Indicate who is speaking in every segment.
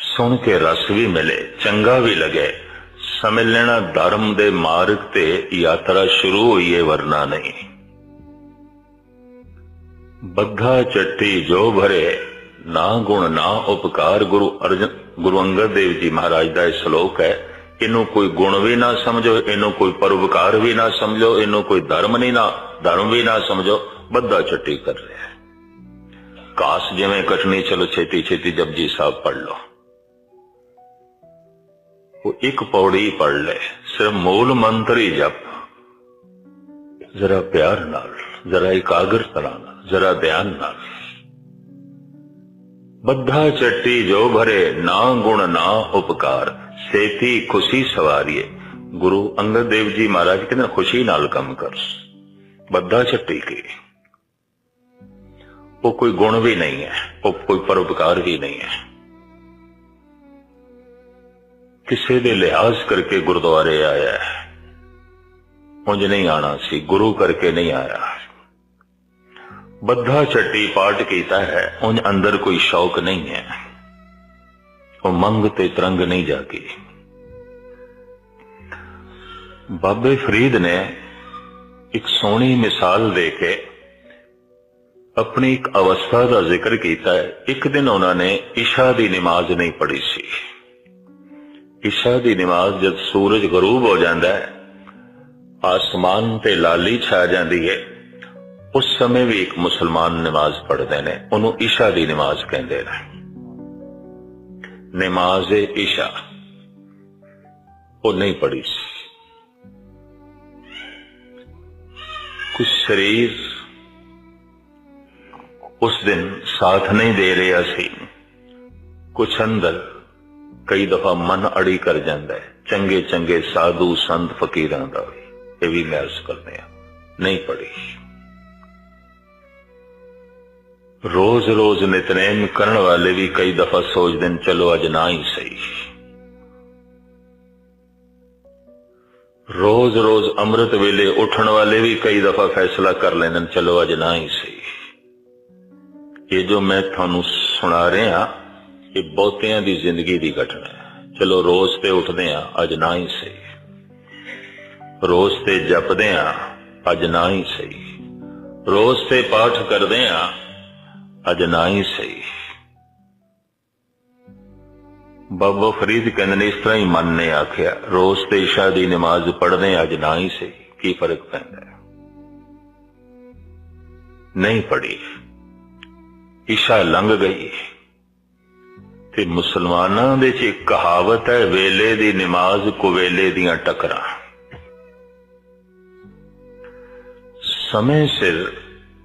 Speaker 1: ਸੁਣ ਕੇ ਰਸ ਵੀ ਮਿਲੇ, ਚੰਗਾ ਵੀ ਲਗੇ। ਸਮਝ ਲੈਣਾ ਧਰਮ ਦੇ ਮਾਰਗ ਤੇ ਯਾਤਰਾ ਸ਼ੁਰੂ ਹੋਈ ਹੈ ਵਰਨਾ ਨਹੀਂ। ਬੱਧਾ ਚੱਟੀ ਜੋ ਭਰੇ, ਨਾ ਗੁਣ ਨਾ ਉਪਕਾਰ ਗੁਰੂ ਅਰਜਨ ਗੁਰੂ ਅੰਗਦ ਦੇਵ ਜੀ ਮਹਾਰਾਜ ਦਾ ਇਹ ਸ਼ਲੋਕ ਹੈ, ਇਹਨੂੰ ਕੋਈ ਗੁਣ ਵੀ ਨਾ ਸਮਝੋ, ਇਹਨੂੰ ਕੋਈ ਪਰਉਪਕਾਰ ਵੀ ਨਾ ਸਮਝੋ, ਇਹਨੂੰ ਕੋਈ ਧਰਮ ਨਹੀਂ ਨਾ, ਧਰਮ ਵੀ ਨਾ ਸਮਝੋ, ਬੱਧਾ ਚੱਟੀ ਕਰ ਰਿਹਾ ਕਾਸ ਜਿਵੇਂ ਕਟਣੀ, ਚਲੋ ਛੇਤੀ ਛੇਤੀ ਜਪਜੀ ਸਾਹਿਬ ਪੜ ਲਓ। ਉਹ ਇੱਕ ਪੌੜੀ ਪੜ ਲੈ, ਸਿਰਫ ਮੂਲ ਮੰਤਰ ਹੀ ਜਪ। ਜ਼ਰਾ ਪਿਆਰ ਨਾਲ, ਜ਼ਰਾ ਇਕਾਗਰਤਾ ਨਾਲ, ਜ਼ਰਾ ਧਿਆਨ ਨਾਲ। ਬੱਧਾ ਚੱਟੀ ਜੋ ਭਰੇ, ਨਾ ਗੁਣ, ਨਾ ਉਪਕਾਰ, ਸੇਤੀ ਖੁਸ਼ੀ ਸਵਾਰੀਏ। ਗੁਰੂ ਅੰਗਦ ਦੇਵ ਜੀ ਮਹਾਰਾਜ ਕਹਿੰਦੇ ਖੁਸ਼ੀ ਨਾਲ ਕੰਮ ਕਰ। ਬੱਧਾ ਚੱਟੀ ਕੀ? ਉਹ ਕੋਈ ਗੁਣ ਵੀ ਨਹੀਂ ਹੈ, ਉਹ ਕੋਈ ਪਰਉਪਕਾਰ ਵੀ ਨਹੀਂ ਹੈ। ਕਿਸੇ ਦੇ ਲਿਹਾਜ਼ ਕਰਕੇ ਗੁਰਦੁਆਰੇ ਆਇਆ ਹੈ। ਉਂਝ ਨਹੀਂ ਆਣਾ ਸੀ, ਗੁਰੂ ਕਰਕੇ ਨਹੀਂ ਆਇਆ। ਬੱਧਾ ਛੱਟੀ ਪਾਠ ਕੀਤਾ ਹੈ, ਉਂਝ ਅੰਦਰ ਕੋਈ ਸ਼ੌਕ ਨਹੀਂ ਹੈ। ਉਹ ਮੰਗ ਤੇ ਤਰੰਗ ਨਹੀਂ ਜਾ ਕੇ ਬਾਬੇ ਫਰੀਦ ਨੇ ਇੱਕ ਸੋਹਣੀ ਮਿਸਾਲ ਦੇ ਕੇ ਆਪਣੀ ਇੱਕ ਅਵਸਥਾ ਦਾ ਜ਼ਿਕਰ ਕੀਤਾ ਹੈ। ਇੱਕ ਦਿਨ ਉਹਨਾਂ ਨੇ ਇਸ਼ਾ ਦੀ ਨਮਾਜ਼ ਨਹੀਂ ਪੜ੍ਹੀ ਸੀ। ਇਸ਼ਾ ਦੀ ਨਮਾਜ਼ ਜਦ ਸੂਰਜ ਗਰੂਬ ਹੋ ਜਾਂਦਾ ਹੈ ਆਸਮਾਨ ਤੇ ਲਾਲੀ ਛਾ ਜਾਂਦੀ ਹੈ ਉਸ ਸਮੇਂ ਵੀ ਇੱਕ ਮੁਸਲਮਾਨ ਨਮਾਜ਼ ਪੜ੍ਹਦੇ ਨੇ ਉਹਨੂੰ ਇਸ਼ਾ ਦੀ ਨਮਾਜ਼ ਕਹਿੰਦੇ ਨੇ ਨਮਾਜ਼ ਇਸ਼ਾ ਉਹ ਨਹੀਂ ਪੜ੍ਹੀ ਸੀ ਕੁਝ ਸਰੀਰ ਉਸ ਦਿਨ ਸਾਥ ਨਹੀਂ ਦੇ ਰਿਹਾ ਸੀ ਕੁਝ ਅੰਦਰ ਕਈ ਦਫਾ ਮਨ ਅੜੀ ਕਰ ਜਾਂਦਾ ਹੈ। ਚੰਗੇ ਚੰਗੇ ਸਾਧੂ ਸੰਤ ਫਕੀਰਾਂ ਦਾ ਇਹ ਵੀ ਮੈਂ ਅਰਜ਼ ਕਰਦੇ ਆ ਨਹੀਂ ਪੜੀ ਰੋਜ਼ ਰੋਜ਼ ਨਿਤਨੇਮ ਕਰਨ ਵਾਲੇ ਵੀ ਕਈ ਦਫਾ ਸੋਚਦੇ ਨੇ, ਚਲੋ ਅੱਜ ਨਾ ਹੀ ਸਹੀ। ਰੋਜ਼ ਰੋਜ਼ ਅੰਮ੍ਰਿਤ ਵੇਲੇ ਉੱਠਣ ਵਾਲੇ ਵੀ ਕਈ ਦਫਾ ਫੈਸਲਾ ਕਰ ਲੈਂਦੇ ਨੇ, ਚਲੋ ਅੱਜ ਨਾ ਹੀ ਸਹੀ। ਇਹ ਜੋ ਮੈਂ ਤੁਹਾਨੂੰ ਸੁਣਾ ਰਿਹਾ ਇਹ ਬਹੁਤਿਆਂ ਦੀ ਜ਼ਿੰਦਗੀ ਦੀ ਘਟਨਾ ਹੈ। ਚਲੋ, ਰੋਜ਼ ਤੇ ਉੱਠਦੇ ਆ ਅੱਜ ਨਾ ਹੀ ਸਹੀ। ਰੋਜ਼ ਤੇ ਜਪਦੇ ਆ ਅੱਜ ਨਾ ਹੀ ਸਹੀ। ਰੋਜ਼ ਤੇ ਪਾਠ ਕਰਦੇ ਆ ਅੱਜ ਨਾ ਹੀ ਸਹੀ। ਬਾਬਾ ਫਰੀਦ ਕਹਿੰਦੇ ਨੇ, ਇਸ ਤਰ੍ਹਾਂ ਹੀ ਮਨ ਨੇ ਆਖਿਆ, ਰੋਜ਼ ਤੇ ਇਸ਼ਾ ਦੀ ਨਮਾਜ਼ ਪੜ੍ਹਦੇ ਅੱਜ ਨਾ ਹੀ ਸਹੀ। ਕੀ ਫ਼ਰਕ ਪੈਂਦਾ ਹੈ? ਨਹੀਂ ਪੜੀ ਇਸ਼ਾ ਲੰਘ ਗਈ। ਤੇ ਮੁਸਲਮਾਨਾਂ ਦੇ ਚ ਇੱਕ ਕਹਾਵਤ ਹੈ, ਵੇਲੇ ਦੀ ਨਮਾਜ਼ ਕੁਵੇਲੇ ਦੀਆਂ ਟਕਰਾਂ। ਸਮੇਂ ਸਿਰ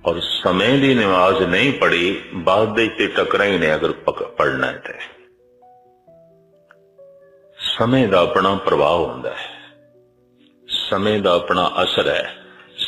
Speaker 1: ਔਰ ਸਮੇਂ ਦੀ ਨਮਾਜ਼ ਨਹੀਂ ਪੜੀ ਬਾਅਦ ਦੇ ਤੇ ਟਕਰਾਂ ਹੀ ਨੇ ਅਗਰ ਪੜਨਾ ਹੈ ਤੇ। ਸਮੇਂ ਦਾ ਆਪਣਾ ਪ੍ਰਭਾਵ ਹੁੰਦਾ ਹੈ। ਸਮੇਂ ਦਾ ਆਪਣਾ ਅਸਰ ਹੈ।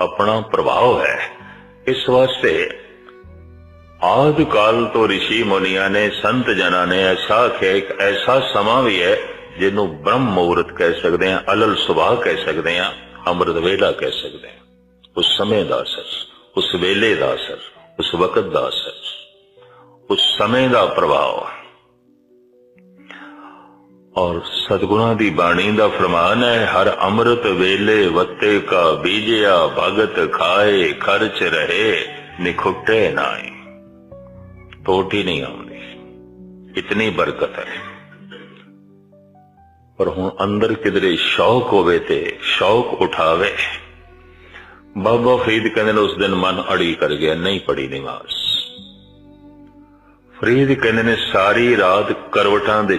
Speaker 1: ਆਪਣਾ ਪ੍ਰਭਾਵ ਹੈ। ਇਸ ਵਾਸਤੇ ਆਦ ਕਾਲ ਤੋਂ ઋષਿ ਮੁਨੀਆਂ ਨੇ, ਸੰਤ ਜਨਾਂ ਨੇ ਐਸਾ ਆਖਿਆ ਇੱਕ ਐਸਾ ਸਮਾਂ ਵੀ ਹੈ ਜਿਹਨੂੰ ਬ੍ਰਹਮ ਮੁਹੂਰਤ ਕਹਿ ਸਕਦੇ ਹਾਂ, ਅਲਲ ਸੁਭਾ ਕਹਿ ਸਕਦੇ ਹਾਂ, ਅੰਮ੍ਰਿਤ ਵੇਲਾ ਕਹਿ ਸਕਦੇ ਹਾਂ। ਉਸ ਸਮੇਂ ਦਾ ਅਸਰ, ਉਸ ਵੇਲੇ ਦਾ ਅਸਰ, ਉਸ ਵਕਤ ਦਾ ਅਸਰ, ਉਸ ਸਮੇਂ ਦਾ ਪ੍ਰਭਾਵ। ਔਰ ਸਤਗੁਰਾਂ ਦੀ ਬਾਣੀ ਦਾ ਫਰਮਾਨ ਹੈ, ਹਰ ਅੰਮ੍ਰਿਤ ਵੇਲੇ ਵਤੇ ਕਾ ਬੀਜਿਆ, ਭਗਤ ਖਾਏ, ਖਰਚ ਰਹੇ, ਨਿਖੁੱਟੇ ਨਾਈ ਟੋਟੀ ਨਹੀਂ ਆਉਂਦੀ। ਇਤਨੀ ਬਰਕਤ ਹੈ। ਪਰ ਹੁਣ ਅੰਦਰ ਕਿਧਰੇ ਸ਼ੌਕ ਹੋਵੇ ਤੇ ਸ਼ੌਕ ਉਠਾਵੇ। ਬਾਬਾ ਫਰੀਦ ਕਹਿੰਦੇ ਨੇ, ਉਸ ਦਿਨ ਮਨ ਅੜੀ ਕਰ ਗਿਆ, ਨਹੀਂ ਪੜੀ ਨਮਾਜ਼ ਫਰੀਦ ਕਹਿੰਦੇ ਨੇ, ਸਾਰੀ ਰਾਤ ਕਰਵਟਾਂ ਦੇ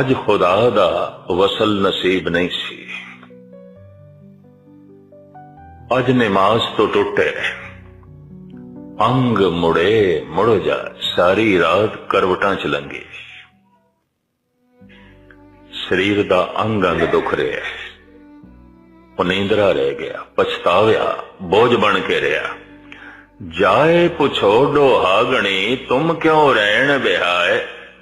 Speaker 1: ਅੱਜ ਖੁਦਾ ਦਾ ਵਸਲ ਨਸੀਬ ਨਹੀਂ ਸੀ। ਅੱਜ ਨਮਾਜ਼ ਤੋਂ ਟੁੱਟੇ। ਅੰਗ ਮੁੜੇ, ਮੁੜ ਜਾ, ਸਾਰੀ ਰਾਤ ਕਰਵਟਾਂ ਚ ਲੰਗੀ ਸਰੀਰ ਦਾ ਅੰਗ ਅੰਗ ਦੁਖ ਰਿਹਾ। ਹੈ ਰਹਿ ਗਿਆ, ਪਛਤਾਵਿਆ, ਬੋਝ ਬਣ ਕੇ ਰਿਹਾ। ਜਾਏ ਪੁਛੋ ਡੋਹਾਗਣੀ ਤੁਮ ਕਿਉਂ ਰਹਿਣ ਬਿਹਾਏ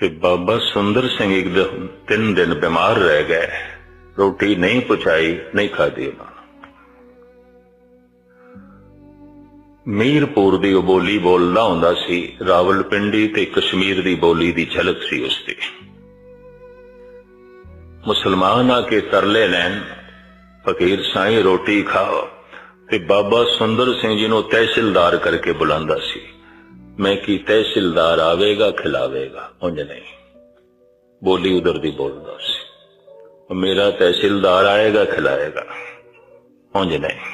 Speaker 1: ਤੇ ਬਾਬਾ ਸੁੰਦਰ ਸਿੰਘ ਇੱਕ ਦਿਨ, ਤਿੰਨ ਦਿਨ ਬਿਮਾਰ ਰਹਿ ਗਏ। ਰੋਟੀ ਨਹੀਂ ਪਹੁੰਚਾਈ ਨਹੀਂ ਖਾਦੀ ਉਹਨਾਂ ਮੀਰਪੁਰ ਦੀ ਉਹ ਬੋਲੀ ਬੋਲਦਾ ਹੁੰਦਾ ਸੀ, ਰਾਵਲਪਿੰਡੀ ਤੇ ਕਸ਼ਮੀਰ ਦੀ ਬੋਲੀ ਦੀ ਝਲਕ ਸੀ ਉਸ ਦੀ। ਮੁਸਲਮਾਨ ਆ ਕੇ ਤਰਲੇ ਲੈਣ, ਫਕੀਰ ਸਾਈਂ ਰੋਟੀ ਖਾਓ, ਤੇ ਬਾਬਾ ਸੁੰਦਰ ਸਿੰਘ ਜੀ ਨੂੰ ਤਹਿਸੀਲਦਾਰ ਕਰਕੇ ਬੁਲਾਉਂਦਾ ਸੀ। ਮੈਂ ਕੀ ਤਹਿਸੀਲਦਾਰ ਆਵੇਗਾ ਖਿਲਾਵੇਗਾ ਉਂਝ ਨਹੀਂ ਬੋਲੀ ਉਧਰ ਦੀ ਬੋਲਦਾ ਸੀ ਮੇਰਾ ਤਹਿਸੀਲਦਾਰ ਆਏਗਾ ਖਿਲਾਏਗਾ ਉਂਝ ਨਹੀਂ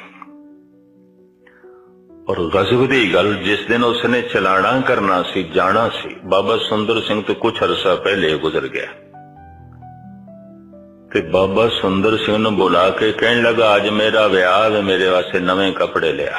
Speaker 1: ਔਰ ਗਜ਼ਬ ਦੀ ਗੱਲ ਜਿਸ ਦਿਨ ਉਸਨੇ ਚਲਾਣਾ ਕਰਨਾ ਸੀ ਜਾਣਾ ਸੀ ਬਾਬਾ ਸੁੰਦਰ ਸਿੰਘ ਤੋਂ ਕੁਝ ਅਰਸਾ ਪਹਿਲੇ ਗੁਜ਼ਰ ਗਿਆ ਤੇ ਬਾਬਾ ਸੁੰਦਰ ਸਿੰਘ ਨੂੰ ਬੁਲਾ ਕੇ ਕਹਿਣ ਲੱਗਾ ਅੱਜ ਮੇਰਾ ਵਿਆਹ ਹੈ ਮੇਰੇ ਵਾਸਤੇ ਨਵੇਂ ਕੱਪੜੇ ਲਿਆ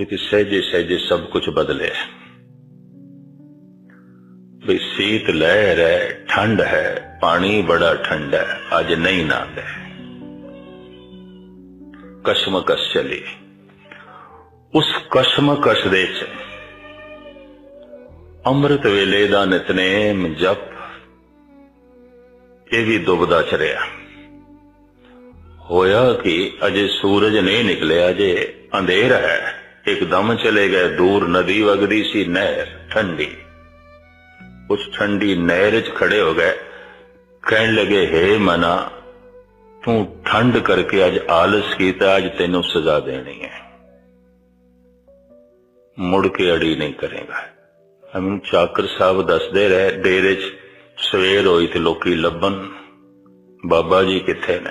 Speaker 1: ਇਹ ਸਹਿਜੇ ਸਹਿਜੇ ਸਭ ਕੁਝ ਬਦਲੇ ਬਈ ਸੀਤ ਲਹਿਰ ਹੈ, ਠੰਡ ਹੈ, ਪਾਣੀ ਬੜਾ ਠੰਡਾ ਹੈ, ਅੱਜ ਨਹੀਂ ਨਾਂਦਾ ਕਸ਼ਮਕਸ਼ ਚਲੀ। ਉਸ ਕਸ਼ਮਕਸ਼ ਦੇ ਚ ਅੰਮ੍ਰਿਤ ਵੇਲੇ ਦਾ ਨਿਤਨੇਮ ਜਪ, ਇਹ ਵੀ ਦੁਬਦਾ ਚ ਹੋਇਆ ਕਿ ਅਜੇ ਸੂਰਜ ਨਹੀਂ ਨਿਕਲਿਆ ਜੇ ਅੰਧੇਰ ਹੈ। ਇੱਕਦਮ ਚਲੇ ਗਏ ਦੂਰ ਨਦੀ ਵਗਦੀ ਸੀ ਨਹਿਰ ਠੰਡੀ ਉਸ ਠੰਡੀ ਨਹਿਰ 'ਚ ਖੜੇ ਹੋ ਗਏ ਕਹਿਣ ਲੱਗੇ ਹੈ ਮਨਾ ਤੂੰ ਠੰਡ ਕਰਕੇ ਅੱਜ ਆਲਸ ਕੀਤਾ ਅੱਜ ਤੈਨੂੰ ਸਜ਼ਾ ਦੇਣੀ ਹੈ ਮੁੜ ਕੇ ਅੜੀ ਨਹੀਂ ਕਰੇਗਾ ਅਮਨ ਚਾਕਰ ਸਾਹਿਬ ਦੱਸਦੇ ਰਹੇ ਡੇਰੇ 'ਚ ਸਵੇਰ ਹੋਈ ਤੇ ਲੋਕੀ ਲੱਭਣ ਬਾਬਾ ਜੀ ਕਿੱਥੇ ਨੇ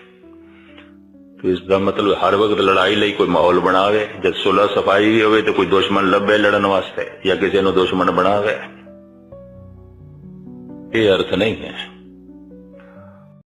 Speaker 1: ਇਸ ਦਾ ਮਤਲਬ ਹਰ ਵਕਤ ਲੜਾਈ ਲਈ ਕੋਈ ਮਾਹੌਲ ਬਣਾਵੇ, ਜਦ ਸੁਲਾ ਸਫ਼ਾਈ ਵੀ ਹੋਵੇ ਤੇ ਕੋਈ ਦੁਸ਼ਮਣ ਲੱਭੇ ਲੜਨ ਵਾਸਤੇ ਜਾਂ ਕਿਸੇ ਨੂੰ ਦੁਸ਼ਮਣ ਬਣਾਵੇ। ਇਹ ਅਰਥ ਨਹੀਂ ਹੈ।